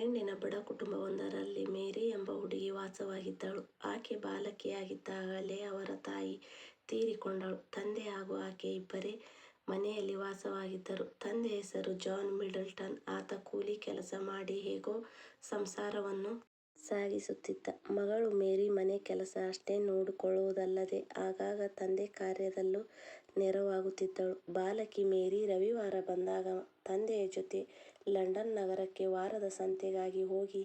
ಕೆಂಡಿನ ಬಡ ಕುಟುಂಬವೊಂದರಲ್ಲಿ ಮೇರಿ ಎಂಬ ಹುಡುಗಿ ವಾಸವಾಗಿದ್ದಳು. ಆಕೆ ಬಾಲಕಿಯಾಗಿದ್ದಾಗಲೇ ಅವರ ತಾಯಿ ತೀರಿಕೊಂಡಳು. ತಂದೆ ಹಾಗೂ ಆಕೆ ಇಬ್ಬರೇ ಮನೆಯಲ್ಲಿ ವಾಸವಾಗಿದ್ದರು. ತಂದೆ ಹೆಸರು ಜಾನ್ ಮಿಡಲ್ಟನ್. ಆತ ಕೂಲಿ ಕೆಲಸ ಮಾಡಿ ಹೇಗೋ ಸಂಸಾರವನ್ನು ಸಾಗಿಸುತ್ತಿದ್ದ. ಮಗಳು ಮೇರಿ ಮನೆ ಕೆಲಸ ಅಷ್ಟೇ ನೋಡಿಕೊಳ್ಳುವುದಲ್ಲದೆ ಆಗಾಗ ತಂದೆ ಕಾರ್ಯದಲ್ಲೂ ನೆರವಾಗುತ್ತಿದ್ದಳು. ಬಾಲಕಿ ಮೇರಿ ರವಿವಾರ ಬಂದಾಗ ತಂದೆಯ ಜೊತೆ ಲಂಡನ್ ನಗರಕ್ಕೆ ವಾರದ ಸಂತೆಗಾಗಿ ಹೋಗಿ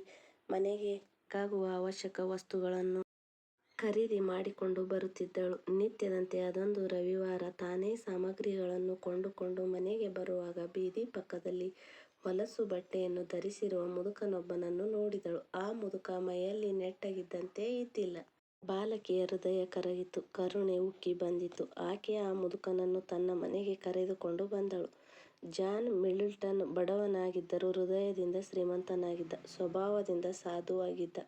ಮನೆಗೆ ಬೇಕಾಗುವ ಅವಶ್ಯಕ ವಸ್ತುಗಳನ್ನು ಖರೀದಿ ಮಾಡಿಕೊಂಡು ಬರುತ್ತಿದ್ದಳು. ನಿತ್ಯದಂತೆ ಅದೊಂದು ರವಿವಾರ ತಾನೇ ಸಾಮಗ್ರಿಗಳನ್ನು ಕೊಂಡುಕೊಂಡು ಮನೆಗೆ ಬರುವಾಗ ಬೀದಿ ಪಕ್ಕದಲ್ಲಿ ಹೊಲಸು ಬಟ್ಟೆಯನ್ನು ಧರಿಸಿರುವ ಮುದುಕನೊಬ್ಬನನ್ನು ನೋಡಿದಳು. ಆ ಮುದುಕ ಮೈಯಲ್ಲಿ ನೆಟ್ಟಗಿದ್ದಂತೆ ಇದ್ದಿಲ್ಲ. ಬಾಲಕಿಯ ಹೃದಯ ಕರಗಿತು. ಕರುಣೆ ಉಕ್ಕಿ ಬಂದಿತು. ಆಕೆ ಆ ಮುದುಕನನ್ನು ತನ್ನ ಮನೆಗೆ ಕರೆದುಕೊಂಡು ಬಂದಳು. ಜಾನ್ ಮಿಡ್ಲ್ಟನ್ ಬಡವನಾಗಿದ್ದರೂ ಹೃದಯದಿಂದ ಶ್ರೀಮಂತನಾಗಿದ್ದ. ಸ್ವಭಾವದಿಂದ ಸಾಧುವಾಗಿದ್ದ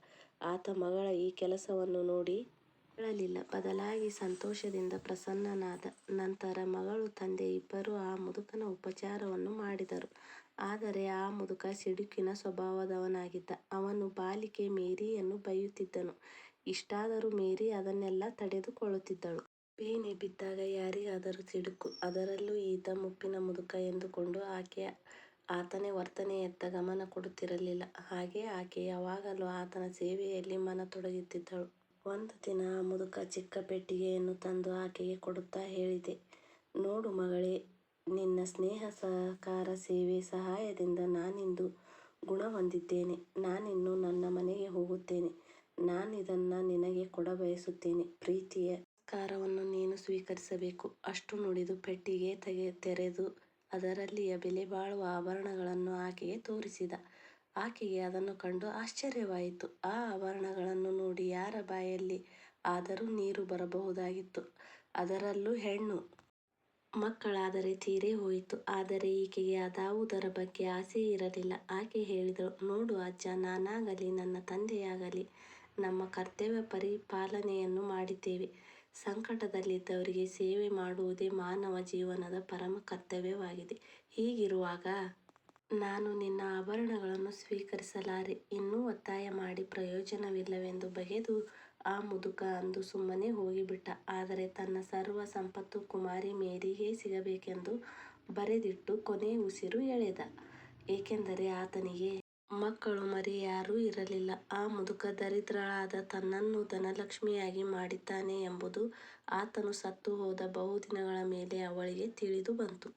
ಆತ ಮಗಳ ಈ ಕೆಲಸವನ್ನು ನೋಡಿ ಅಳಲಿಲ್ಲ. ಬದಲಾಗಿ ಸಂತೋಷದಿಂದ ಪ್ರಸನ್ನನಾದ. ನಂತರ ಮಗಳು ತಂದೆ ಇಬ್ಬರೂ ಆ ಮುದುಕನ ಉಪಚಾರವನ್ನು ಮಾಡಿದರು. ಆದರೆ ಆ ಮುದುಕ ಸಿಡುಕಿನ ಸ್ವಭಾವದವನಾಗಿದ್ದ. ಅವನು ಬಾಲಿಕೆ ಮೇರಿಯನ್ನು ಬೈಯುತ್ತಿದ್ದನು. ಇಷ್ಟಾದರೂ ಮೇರಿ ಅದನ್ನೆಲ್ಲ ತಡೆದುಕೊಳ್ಳುತ್ತಿದ್ದಳು. ಬೇನೆ ಬಿದ್ದಾಗ ಯಾರಿಗಾದರೂ ಸಿಡುಕು, ಅದರಲ್ಲೂ ಈತ ಮುಪ್ಪಿನ ಮುದುಕ ಎಂದುಕೊಂಡು ಆಕೆಯ ಆತನೇ ವರ್ತನೆಯತ್ತ ಗಮನ ಕೊಡುತ್ತಿರಲಿಲ್ಲ. ಹಾಗೆ ಆಕೆ ಯಾವಾಗಲೂ ಆತನ ಸೇವೆಯಲ್ಲಿ ಮನ ತೊಡಗಿದ್ದಳು. ಒಂದು ದಿನ ಆ ಮುದುಕ ಚಿಕ್ಕ ಪೆಟ್ಟಿಗೆಯನ್ನು ತಂದು ಆಕೆಗೆ ಕೊಡುತ್ತಾ ಹೇಳಿದೆ ನೋಡು ಮಗಳೇ, ನಿನ್ನ ಸ್ನೇಹ ಸಹಕಾರ ಸೇವೆ ಸಹಾಯದಿಂದ ನಾನಿಂದು ಗುಣ ಹೊಂದಿದ್ದೇನೆ. ನಾನಿನ್ನು ನನ್ನ ಮನೆಗೆ ಹೋಗುತ್ತೇನೆ. ನಾನಿದನ್ನು ನಿನಗೆ ಕೊಡಬಯಸುತ್ತೇನೆ. ಪ್ರೀತಿಯ ಕಾರವನ್ನು ನೀನು ಸ್ವೀಕರಿಸಬೇಕು. ಅಷ್ಟು ನುಡಿದು ಪೆಟ್ಟಿಗೆ ತೆರೆದು ಅದರಲ್ಲಿಯ ಬೆಲೆಬಾಳುವ ಆಭರಣಗಳನ್ನು ಆಕೆಗೆ ತೋರಿಸಿದ. ಆಕೆಗೆ ಅದನ್ನು ಕಂಡು ಆಶ್ಚರ್ಯವಾಯಿತು. ಆ ಆಭರಣಗಳನ್ನು ನೋಡಿ ಯಾರ ಬಾಯಲ್ಲಿ ಆದರೂ ನೀರು ಬರಬಹುದಾಗಿತ್ತು. ಅದರಲ್ಲೂ ಹೆಣ್ಣು ಮಕ್ಕಳಾದರೆ ತೀರೇ ಹೋಯಿತು. ಆದರೆ ಈಕೆಗೆ ಅದಾವುದರ ಬಗ್ಗೆ ಆಸೆ ಇರಲಿಲ್ಲ. ಆಕೆ ಹೇಳಿದಳು ನೋಡು ಅಜ್ಜ, ನಾನಾಗಲಿ ನನ್ನ ತಂದೆಯಾಗಲಿ ನಮ್ಮ ಕರ್ತವ್ಯ ಪರಿಪಾಲನೆಯನ್ನು ಮಾಡಿದ್ದೇವೆ. ಸಂಕಟದಲ್ಲಿದ್ದವರಿಗೆ ಸೇವೆ ಮಾಡುವುದೇ ಮಾನವ ಜೀವನದ ಪರಮ ಕರ್ತವ್ಯವಾಗಿದೆ. ಹೀಗಿರುವಾಗ ನಾನು ನಿನ್ನ ಆಭರಣಗಳನ್ನು ಸ್ವೀಕರಿಸಲಾರೆ. ಇನ್ನೂ ಒತ್ತಾಯ ಮಾಡಿ ಪ್ರಯೋಜನವಿಲ್ಲವೆಂದು ಬಗೆದು ಆ ಮುದುಕ ಅಂದು ಸುಮ್ಮನೆ ಹೋಗಿಬಿಟ್ಟ. ಆದರೆ ತನ್ನ ಸರ್ವ ಸಂಪತ್ತು ಕುಮಾರಿ ಮೇರಿಗೇ ಸಿಗಬೇಕೆಂದು ಬರೆದಿಟ್ಟು ಕೊನೆ ಉಸಿರು ಎಳೆದ. ಏಕೆಂದರೆ ಆತನಿಗೆ ಮಕ್ಕಳು ಮರಿ ಯಾರೂ ಇರಲಿಲ್ಲ. ಆ ಮುದುಕ ದರಿದ್ರಳಾದ ತನ್ನನ್ನು ಧನಲಕ್ಷ್ಮಿಯಾಗಿ ಮಾಡಿದ್ದಾನೆ ಎಂಬುದು ಆತನು ಸತ್ತು ಹೋದ ಬಹುದಿನಗಳ ಮೇಲೆ ಅವಳಿಗೆ ತಿಳಿದುಬಂತು.